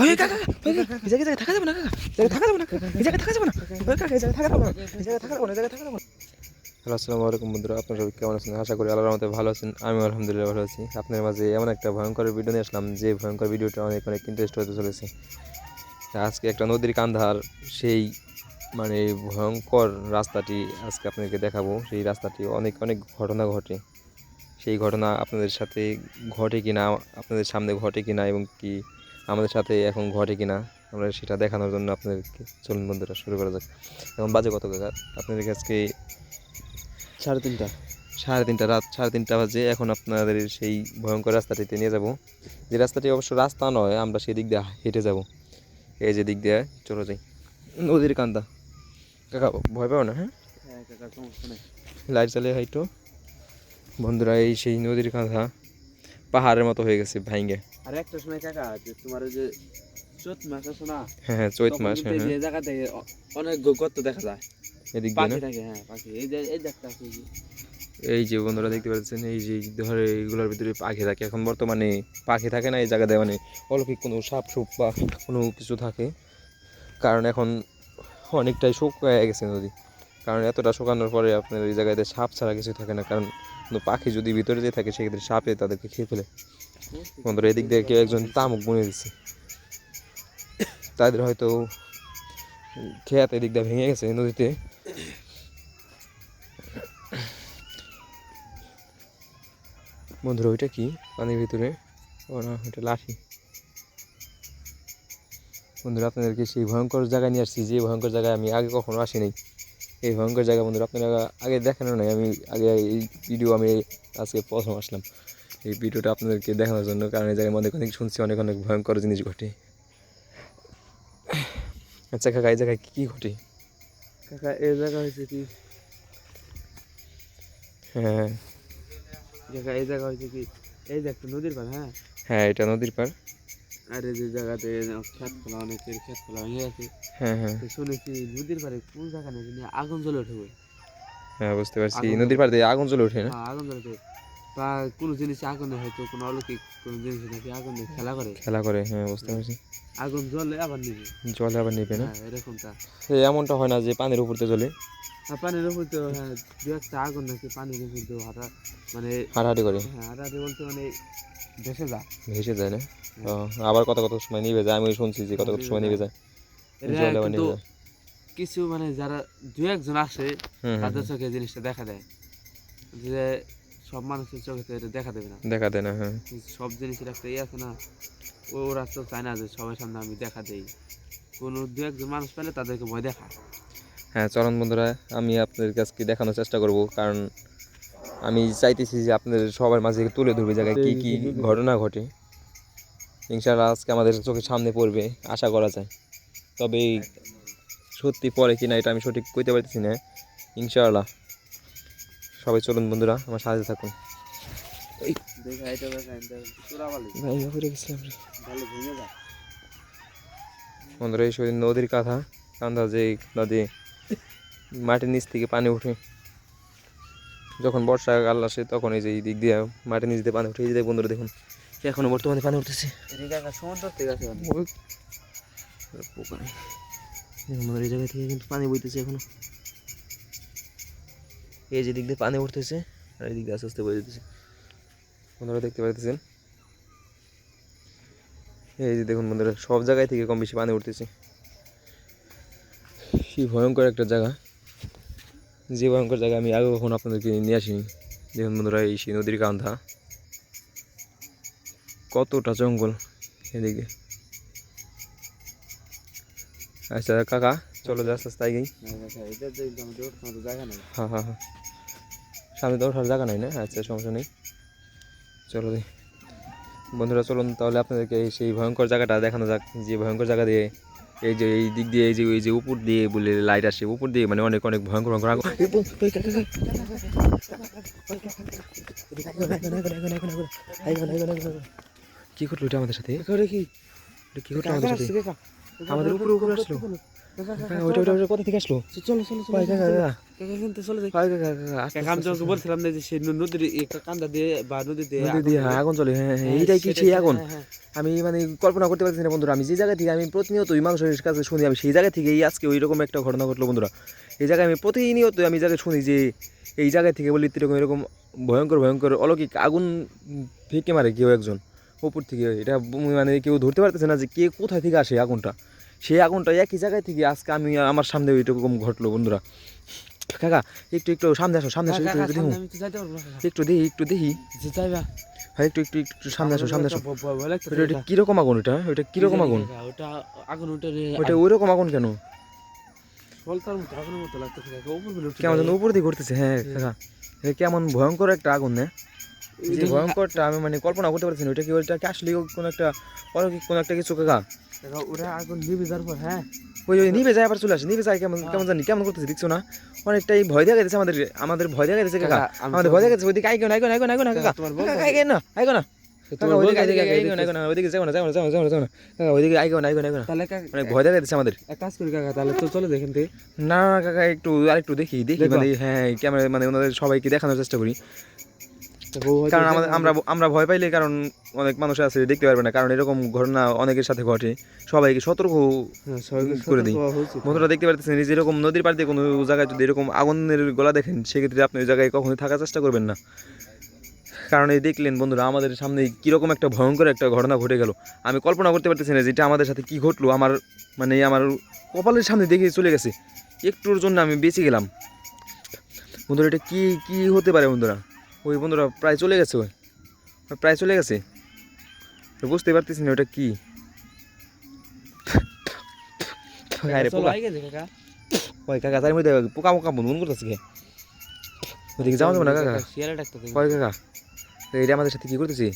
ওই কাকা ওই কাকা না না না না না। না আসসালামু আলাইকুম বন্ধুরা, আপনারা কেমন আছেন? আশা করি আল্লাহর রহমতে ভালো আছেন আমি আলহামদুলিল্লাহ ভালো আছি। আপনার মাঝে এমন একটা ভয়ঙ্কর ভিডিও নিয়ে আসলাম, যে ভয়ঙ্কর ভিডিওটা অনেক অনেক ইন্টারেস্ট হতে চলেছে। আজকে একটা নদীর কান্ধার সেই মানে ভয়ঙ্কর রাস্তাটি আজকে আপনাদেরকে দেখাবো। সেই রাস্তাটি অনেক অনেক ঘটনা ঘটে। সেই ঘটনা আপনাদের সাথে ঘটে কিনা, আপনাদের সামনে ঘটে কিনা এবং কি আমাদের সাথে এখন ঘটে কিনা আমরা সেটা দেখানোর জন্য আপনাদেরকে চলুন বন্ধুরা শুরু করা যাক। এখন বাজে কত কাকা আপনাদের আজকে সাড়ে তিনটা। সাড়ে তিনটা রাত সাড়ে তিনটা বাজে এখন আপনাদের সেই ভয়ঙ্কর রাস্তাটিতে নিয়ে যাব। যে রাস্তাটি অবশ্য রাস্তা নয় আমরা সেই দিক দিয়ে হেঁটে যাব। এই যে দিক দিয়ে চলে যাই। নদীর কান্দা। কাকা ভয় পাও না হ্যাঁ? হ্যাঁ লাইট চালিয়ে হাইটো। বন্ধুরা এই সেই নদীর কাঁধা পাহাড়ের মতো হয়ে গেছে ভাইঙ্গে। আর একটা সময় কাকা যে তোমার ওই যে চৈত মাস আছে না? হ্যাঁ হ্যাঁ চৈত মাস হ্যাঁ এই যে হ্যাঁ জায়গা থেকে অনেক গর্ত দেখা যায়। এদিক দিয়ে পাখি থাকে হ্যাঁ পাখি। এই যে এই দেখতে আছে এই যে। এই বন্ধুরা দেখতে পাচ্ছেন এই যে ধরে এইগুলোর ভিতরে পাখি থাকে। এখন বর্তমানে পাখি থাকে না এই জায়গাতে মানে অলৌকিক কোনো সাপ সুপ বা কোনো কিছু থাকে। কারণ এখন অনেকটাই শুকিয়ে গেছে নদী। কারণ এতটা শুকানোর পরে আপনার ওই জায়গাতে সাপ ছাড়া কিছু থাকে না। কারণ পাখি যদি ভিতরে যেয়ে থাকে, সেক্ষেত্রে সাপে তাদেরকে খেয়ে ফেলে। বন্ধুরা, এদিক দিয়ে কেউ একজন তামুক বুনে দিচ্ছে তাদের হয়তো খেয়াতে এদিক দিয়ে ভেঙে গেছে নদীতে। বন্ধুরা, ওইটা কি? পানির ভিতরে? ও না, ওইটা লাঠি। বন্ধুরা, আপনাদেরকে সেই ভয়ঙ্কর জায়গায় নিয়ে আসছি। যে ভয়ঙ্কর জায়গায় আমি আগে কখনো আসিনি। এই ভয়ঙ্কর জায়গা বন্ধুরা। আপনারা আগে দেখানো নাই আমি আগে এই ভিডিও আমি আজকে প্রথম আসলাম। এই ভিডিওটা আপনাদেরকে দেখানোর জন্য কারণ এই জায়গায় অনেক অনেক শুনছি অনেক অনেক ভয়ঙ্কর জিনিস ঘটে। আচ্ছা কাকা এই জায়গায় কী ঘটে? কাকা এই জায়গা হয়েছে কি? হ্যাঁ। কাকা এই জায়গা হয়েছে কি? এই যে একটা নদীর পার হ্যাঁ? হ্যাঁ এটা নদীর পার আর যে জায়গাতে খেত খোলা অনেকের খেত খোলা হয়ে গেছে হ্যাঁ হ্যাঁ। শুনেছি নদীর পারে কোন জায়গা নাকি আগুন জ্বলে উঠে হ্যাঁ বুঝতে পারছি। নদীর পাড়ে আগুন জ্বলে ওঠে না? আগুন জ্বলে উঠবে বা কোনো জিনিস আগুনে হয়তো কোনো অলৌকিক কোনো জিনিস নাকি আগুনে খেলা করে। খেলা করে হ্যাঁ বুঝতে পারছি। আগুন জ্বলে আবার নিবে। জলে আবার নেবে না? হ্যাঁ এরকমটা। এমনটা হয় না যে পানির উপর দিয়ে জ্বলে? পানির উপর তো হ্যাঁ দু একটা আগুন নাকি পানির উপর তো হাঁটা মানে হাঁটাহাঁটি করে? হ্যাঁ হাঁটাহাঁটি বলতে মানে ভেসে যায়। ভেসে যায় না? আবার কত কত সময় নিবে যায়? আমি শুনছি যে কত কত সময় নিবে যায়। জলে আবার কিছু মানে যারা দু একজন আসে তাদের চোখে জিনিসটা দেখা দেয়। যে সব মানুষের চোখে তো এটা দেখা দেবে না। দেখা দেয় না হ্যাঁ। সব জিনিসের একটা ইয়ে আছে না ওরা তো চায় না যে সবার সামনে আমি দেখা দেই। কোনো দু একজন মানুষ পেলে তাদেরকে ভয় দেখা। হ্যাঁ চরণ বন্ধুরা আমি আপনাদের কাছকে দেখানোর চেষ্টা করব? কারণ আমি চাইতেছি যে আপনাদের সবার মাঝে তুলে ধরবে জায়গায় কী কী ঘটনা ঘটে। ইনশাআল্লাহ আজকে আমাদের চোখের সামনে পড়বে আশা করা যায়। তবে সত্যি পরে কিনা এটা আমি সঠিক কইতে পারতেছি না ইনশাআল্লাহ। সবাই চলুন বন্ধুরা, আমার সাথে থাকুন। বন্ধুরা, এই সময় নদীর কাঁথা। কান্দা যে নদী, মাটির নিচ থেকে পানি উঠে। যখন বর্ষাকাল আসে, তখন এই যে এই দিক দিয়ে মাটির নিচ দিয়ে পানি উঠে। এই যে বন্ধুরা, দেখুন এখনও বর্তমানে পানি বন্ধুরা, এই জায়গা থেকে কিন্তু পানি বইতেছে এখনও। এই যে দিক দিয়ে পানি উঠতেছে, আর এই দিক দিয়ে আস্তে আস্তে বয়ে যেতেছে। বন্ধুরা দেখতে পাইতেছেন? এই যে দেখুন বন্ধুরা, সব জায়গায় থেকে কম বেশি পানি উঠতেছে। সেই ভয়ঙ্কর একটা জায়গা। যে ভয়ঙ্কর জায়গা আমি আগে কখনো আপনাদেরকে নিয়ে আসিনি। দেখুন বন্ধুরা, এই সেই নদীর কান্ধা কতটা জঙ্গল এদিকে। আচ্ছা কাকা চলো যে আস্তে হ্যাঁ হ্যাঁ হ্যাঁ সামনে তো ওঠার জায়গা নাই না? আচ্ছা সমস্যা নেই। চলো দি বন্ধুরা চলুন তাহলে আপনাদেরকে এই সেই ভয়ঙ্কর জায়গাটা দেখানো যাক। যে ভয়ঙ্কর জায়গা দিয়ে এই যে এই দিক দিয়ে এই যে এই যে উপর দিয়ে বলে লাইট আসে উপর দিয়ে মানে অনেক অনেক ভয়ঙ্কর ভয়ঙ্কর আগুন। কি করল এটা আমাদের সাথে? কি? করল আমাদের সাথে? আমাদের উপরে উপরে আসলো। ওইটা ওইটা ওইটা কোথা থেকে আসলো? চলো চলো চলো কয় কাকা কাকা। কাকা কিন্তু চলে যাই কাকা কাকা আস্তে কাকা আমি তোমাকে বলছিলাম না যে সেই নদীর কান্দা দিয়ে বা নদী দিয়ে নদী দিয়ে হ্যাঁ, আগুন চলে। হ্যাঁ হ্যাঁ এইটাই কি সেই আগুন? আমি মানে কল্পনা করতে পারছি না বন্ধুরা। আমি যে জায়গা থেকে আমি প্রতিনিয়ত ওই মানুষের কাছে শুনি আমি সেই জায়গা থেকে এই আজকে ওই রকম একটা ঘটনা ঘটলো বন্ধুরা। এই জায়গায় আমি প্রতিনিয়ত আমি জায়গায় শুনি যে এই জায়গা থেকে বলি এরকম এরকম ভয়ঙ্কর ভয়ঙ্কর অলৌকিক আগুন ফেঁকে মারে কেউ একজন। উপর থেকে এটা মানে কেউ ধরতে পারতেছে না যে কে কোথায় থেকে আসে আগুনটা। সেই আগুনটা একই জায়গায় থেকে আজকে আমি আমার সামনে এরকম ঘটলো বন্ধুরা। কাকা একটু একটু সামনে আসো সামনে আসো একটু দেখুন কাকা। একটু দেখি একটু দেখি। হ্যাঁ একটু একটু একটু সামনে আসো সামনে আসো। ওটা কীরকম আগুন ওটা ওটা কীরকম আগুন? ওটা আগুন ওটা ওটা ওই রকম আগুন কেন? কেমন উপর দিকে ঘুরতেছে হ্যাঁ কাকা। কেমন ভয়ঙ্কর একটা আগুন না যে ভয়ঙ্করটা আমি মানে কল্পনা করতে পারছি না ওটা কি ওইটা কি আসলে কোনো একটা অলৌকিক কোনো একটা কিছু কাকা ওরা আগুন নিভে যাওয়ার পর হ্যাঁ ওই ওই নিভে যায় আবার চলে আসে নিভে যায় কেমন কেমন জানি কেমন করতেছে দেখছ না অনেকটাই ভয় দেখা গেছে আমাদের আমাদের ভয় দেখা গেছে কাকা আমাদের ভয় দেখা গেছে ওইদিকে আইগো না আইগো না আইগো না আইগো না কাকা তোমার কাকা বলতে- আইগো না আইগো না বলতে না কাকা একটু আরেকটু দেখি দেখি? মানে হ্যাঁ ক্যামেরা মানে ওনাদের সবাইকে দেখানোর চেষ্টা করি কারণ আমাদের আমরা আমরা ভয় পাইলে কারণ অনেক মানুষ আছে দেখতে পারবে না। কারণ এরকম ঘটনা অনেকের সাথে ঘটে। সবাইকে সতর্ক হ্যাঁ, করে দিই। বন্ধুরা দেখতে পারতেছেন যে এরকম নদীর পাড় কোনো জায়গায় যদি এরকম আগুনের গলা দেখেন সেক্ষেত্রে আপনি ওই জায়গায় কখনোই থাকার চেষ্টা করবেন না। কারণ এই দেখলেন বন্ধুরা আমাদের সামনে কীরকম একটা ভয়ঙ্কর একটা ঘটনা ঘটে গেল। আমি কল্পনা করতে পারতেছি না যেটা আমাদের সাথে কি ঘটলো। আমার মানে আমার কপালের সামনে দেখে চলে গেছে। একটুর জন্য আমি বেঁচে গেলাম। বন্ধুরা এটা কি কি হতে পারে বন্ধুরা? ওই বন্ধুরা প্রায় চলে গেছে ওই। প্রায় চলে গেছে? বুঝতে পারতেছি না ওটা কি। ওই কাকা তার মধ্যে পোকা মোকা বুন করতেছে কে? ওদিকে যাওয়া যাবে না কাকা? শিয়ালে কাকা এটা আমাদের সাথে কি করতেছি?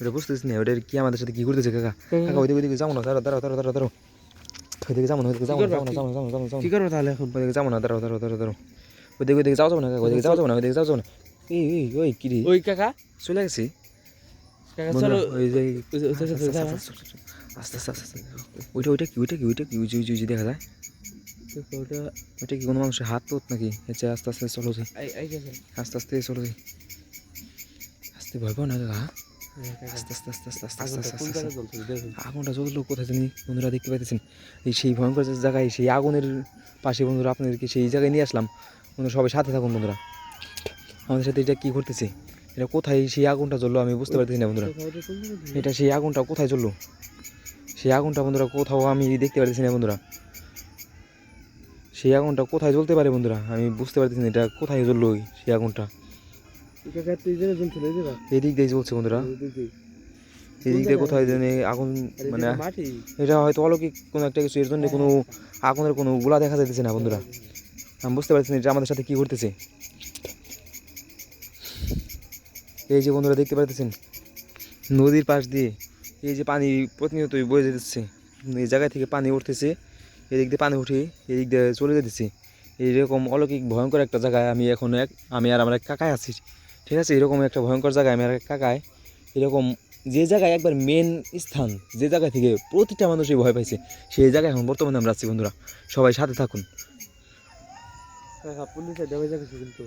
ওটা বুঝতেছি না ওটা কি আমাদের সাথে কি করতেছে কাকা? কাকা ওইদিকে ওইদিকে যাব না দাঁড়াও দাঁড়াও দাঁড়াও দাঁড়াও দাঁড়াও। ওইদিকে যাব না ওইদিকে যাব না যাব না যাব না যাব না যাব কি করব তাহলে এখন ওইদিকে যাব না দাঁড়াও দাঁড়াও দাঁড়াও দাঁড়াও ওইদিকে ওইদিকে যাও যাব না ওইদিকে যাও যাব না ওইদিকে যাও যাব না এই এই ওই কি রে ওই কাকা চলে গেছি কাকা চলো ওই যে। আস্তে আস্তে আস্তে ওইটা ওইটা কি ওইটা কি ওইটা কি যে- ওই যে দেখা যায় ওটা ওইটা কি কোনো মানুষের হাত তো নাকি আচ্ছা আস্তে আস্তে চলো। আস্তে আস্তে চলো আস্তে ভয় পাও না কাকা আস্তে আস্তে আস্তে আস্তে আস্তে আগুনটা আস্তে আস্তে। আগুনটা জ্বললো কোথায় জানি বন্ধুরা দেখতে পাইতেছেন। এই সেই ভয়ঙ্কর যে জায়গায় সেই আগুনের পাশে বন্ধুরা আপনাদেরকে সেই জায়গায় নিয়ে আসলাম। বন্ধুরা সবাই সাথে থাকুন বন্ধুরা। আমাদের সাথে এটা কি করতেছে এটা কোথায় সেই আগুনটা জ্বললো আমি বুঝতে পারতেছি না বন্ধুরা? এটা সেই আগুনটা কোথায় জ্বললো? সেই আগুনটা বন্ধুরা কোথাও আমি দেখতে পারতেছি না বন্ধুরা। সেই আগুনটা কোথায় জ্বলতে পারে বন্ধুরা? আমি বুঝতে পারতেছি না এটা কোথায় জ্বললো সেই আগুনটা। এই কাকা, তো এই জায়গায় জ্বলছিল, এই জায়গায়? এই দিক দিয়ে জ্বলছে বন্ধুরা এই দিক দিয়ে। এই দিক দিয়ে কোথায় জানি আগুন মানে এটা হয়তো অলৌকিক কোনো একটা কিছু এর জন্য কোনো আগুনের কোনো গোলা দেখা যাইতেছে না বন্ধুরা আমি বুঝতে পারছি না এটা আমাদের সাথে কি ঘটতেছে এই যে বন্ধুরা দেখতে পারতেছেন নদীর পাশ দিয়ে এই যে পানি প্রতিনিয়তই বয়ে যেতেছে এই জায়গা থেকে পানি উঠতেছে এদিক দিয়ে পানি উঠে এদিক দিয়ে চলে যেতেছে এইরকম অলৌকিক ভয়ঙ্কর একটা জায়গায় আমি এখন এক আমি আর আমার এক কাকায় আছি ঠিক আছে? এরকম একটা ভয়ঙ্কর জায়গায় আমি আর এক কাকায় এরকম যে জায়গায় একবার মেন স্থান যে জায়গা থেকে প্রতিটা মানুষই ভয় পাইছে সেই জায়গায় এখন বর্তমানে আমরা আছি বন্ধুরা। সবাই সাথে থাকুন। কিন্তু।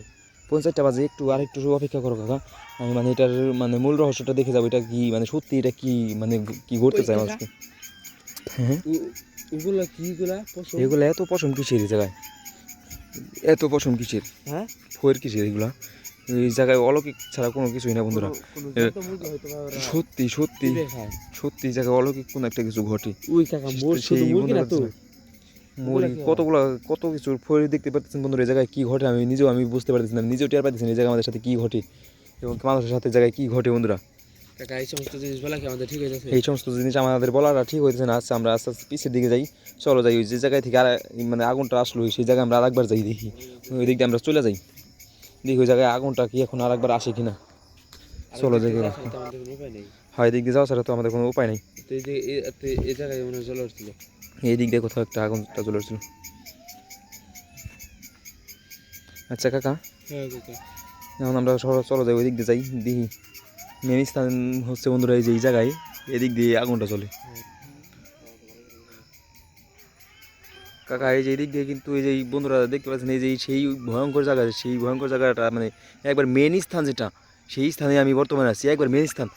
পঞ্চাশটা বাজে একটু আর একটু অপেক্ষা করো কাকা। আমি মানে এটার মানে মূল রহস্যটা দেখে যাব এটা কি মানে সত্যি এটা কি মানে কি ঘটতে চায়। মানুষকে হ্যাঁ? কি এগুলো এত পশম কিসের এই জায়গায়? এত পশম কিসের? হ্যাঁ? ফয়ের কিসের এগুলা? এই জায়গায় অলৌকিক ছাড়া কোনো কিছুই না বন্ধুরা। সত্যি সত্যি সত্যি জায়গায় অলৌকিক কোনো একটা কিছু ঘটে? কতগুলা কত কিছু ফয়ের দেখতে পাচ্ছেন বন্ধুরা এই জায়গায় কি ঘটে আমি নিজেও আমি বুঝতে পারতেছি না নিজেও টের পাচ্ছি এই জায়গায় আমাদের সাথে কি ঘটে এবং মানুষের সাথে জায়গায় কি ঘটে বন্ধুরা। এই সমস্ত জিনিস বলা কি আমাদের ঠিক হয়ে এই সমস্ত জিনিস আমাদের বলাটা ঠিক হয়েছে না। আচ্ছা আমরা আস্তে আস্তে পিছের দিকে যাই চলো যাই ওই যে জায়গায় থেকে আর মানে আগুনটা আসলো সেই জায়গায় আমরা আরেকবার যাই দেখি। ওই দিক দিয়ে আমরা চলে যাই। দেখি ওই জায়গায় আগুনটা কি এখন আর একবার আসে কিনা। চলো উপায় নেই। হয় দিক দিয়ে যাওয়া ছাড়া তো আমাদের কোনো উপায় নেই। এই যে- এই- জায়গায় মনে হয় উঠছিল। এই দিক দিয়ে কোথাও একটা আগুনটা চলে আসছিল আচ্ছা কাকা। হ্যাঁ, কাকা। এখন আমরা সবাই চলো যাই ওই দিক দিয়ে যাই দেখি। মেন স্থান হচ্ছে বন্ধুরা এই যে এই জায়গায় এদিক দিয়ে আগুনটা চলে কাকা, এই যে দিক দিয়ে কিন্তু এই যে বন্ধুরা দেখতে পাচ্ছেন, এই যে সেই ভয়ঙ্কর জায়গা সেই ভয়ঙ্কর জায়গাটা মানে একবার মেন স্থান যেটা, সেই স্থানে আমি বর্তমানে আছি, একবার মেন স্থান।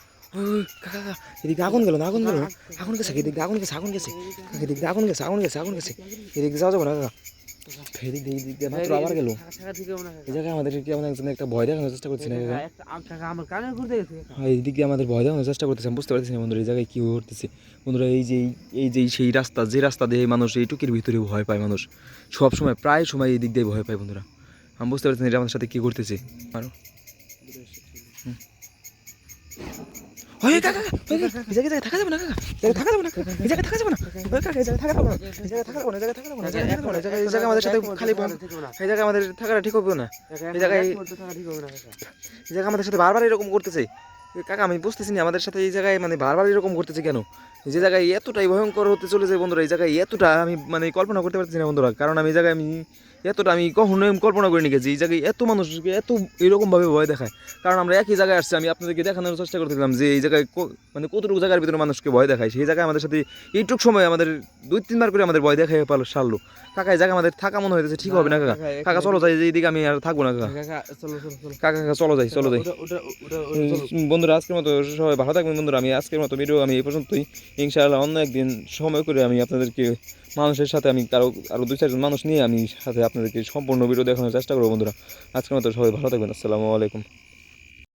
কাকা, এদিকে আগুন গেল না, আগুন গেল আগুন গেছে, এদিকে আগুন গেছে আগুন গেছে এদিকে আগুন গেছে আগুন গেছে আগুন গেছে, এদিকে যাওয়া যাব না, কাকা? এদিক দিয়ে এদিক মাত্র আবার গেল। এই জায়গায় আমাদের কেমন একজন একটা ভয় দেখানোর চেষ্টা করছি না কাকা একটা আম- কাকা আমার কানে ঘুরতে গেছে। এই দিক দিয়ে আমাদের ভয় দেখানোর চেষ্টা করতেছে। বুঝতে পারতেছি না বন্ধুরা এই জায়গায় কী ঘটতেছে। বন্ধুরা এই যে এই- যে সেই রাস্তা যে রাস্তা দিয়ে মানুষ এই টুকির ভিতরে ভয় পায় মানুষ। সব সময় প্রায় সময় এই দিক দিয়ে ভয় পায় বন্ধুরা। আমি বুঝতে পারছি না এটা আমাদের সাথে কী করতেছে আরও। ওই কাকা, কাকা, ওই কাকা, এই জায়গায় জায়গায় থাকা যাবে না কাকা, এই জায়গায় থাকা যাবে না কাকা, এই জায়গায় থাকা যাবে না, ওই কাকা, এই জায়গায় থাকা যাবে না, এই জায়গায় থাকা যাবে না, এই জায়গায় থাকা যাবে না, এই জায়গায় থাকা যাবে না, এই জায়গায়- এই জায়গায় আমাদের সাথে খালি ভয়- ঠিক হবে না। এই জায়গায় আমাদের থাকাটা ঠিক হবে না কাকা, এই জায়গায়- এক মুহূর্ত থাকা ঠিক হবে না এই জায়গায় আমাদের সাথে বারবার এরকম করতেছে কাকা আমি বুঝতেছি না আমাদের সাথে এই জায়গায় মানে বারবার এরকম করতেছে কেন যে জায়গায় এতটাই ভয়ঙ্কর হতে চলেছে বন্ধুরা এই জায়গায় এতটা আমি মানে কল্পনা করতে পারতেছি না বন্ধুরা কারণ আমি এই জায়গায় আমি এতটা আমি কখনোই আমি কল্পনা করিনি গেছি এই জায়গায় এত মানুষকে এত এরকমভাবে ভয় দেখায়। কারণ আমরা একই জায়গায় আসছি আমি আপনাদেরকে দেখানোর চেষ্টা করতেছিলাম যে এই জায়গায় মানে কতটুকু জায়গার ভিতরে মানুষকে ভয় দেখায় সেই জায়গায় আমাদের সাথে এইটুক সময় আমাদের দুই তিনবার করে আমাদের ভয় দেখায় পারল সারলো। কাকা এই জায়গায় আমাদের থাকা মনে হইতেছে ঠিক হবে না কাকা? কাকা চলো যাই এইদিকে আমি আর থাকব না কাকা। কাকা। কাকা চলো যাই চলো যাই। বন্ধুরা আজকের মতো সবাই ভালো থাকবেন বন্ধুরা আমি আজকের মতো ভিডিও আমি এই পর্যন্তই। ইনশাআল্লাহ অন্য একদিন সময় করে আমি আপনাদেরকে মানুষের সাথে আমি কারও আরও দুই, চারজন মানুষ নিয়ে আমি সাথে আপনাদেরকে সম্পূর্ণ ভিডিও দেখানোর চেষ্টা করব বন্ধুরা। আজকের মতো সবাই ভালো থাকবেন। আসসালামু আলাইকুম।